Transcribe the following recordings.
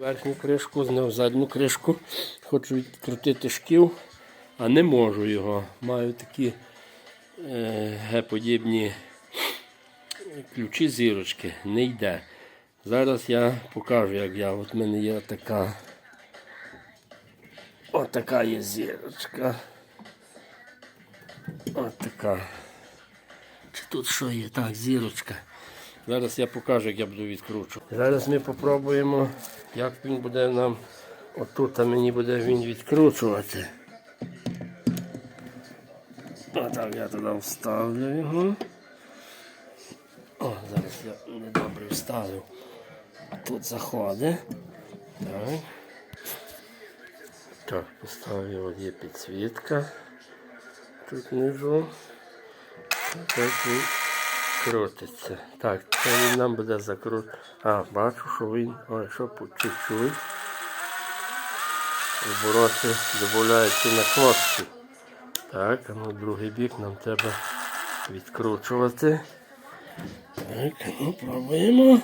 Верхню кришку, зняв задню кришку. Хочу відкрутити шків, а не можу його. Маю такі е, геподібні ключі зірочки. Не йде. Зараз я покажу, як я. От в мене є така. Отака є зірочка. От така. Чи тут що є? Так, зірочка. Зараз я покажу, як я буду відкручувати. Зараз ми попробуємо, як він буде нам. Отут а мені буде він відкручувати. Отак я туди вставлю його. О, зараз я недобре вставив. Тут заходить. Так. Так, поставив, от є підсвітка. Тут внизу. Так крутиться. Так, це він нам буде закрут. А, бачу, що він. Ой, що по чуть-чуть. Обороти додаються на кнопці. Так, а ну другий бік нам треба відкручувати. Так, ну пробуємо.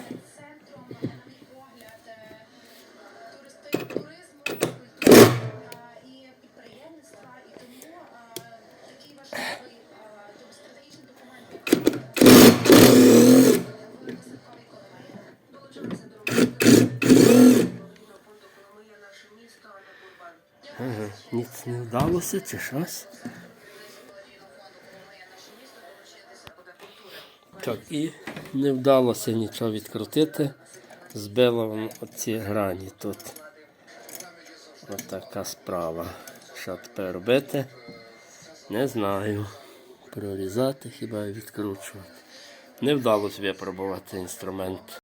Ага, ніц не вдалося чи щось. Так, і не вдалося нічого відкрутити. Збило воно оці грані тут. Ось така справа. Що тепер робити? Не знаю. Прорізати хіба відкручувати. Не вдалося випробувати інструмент.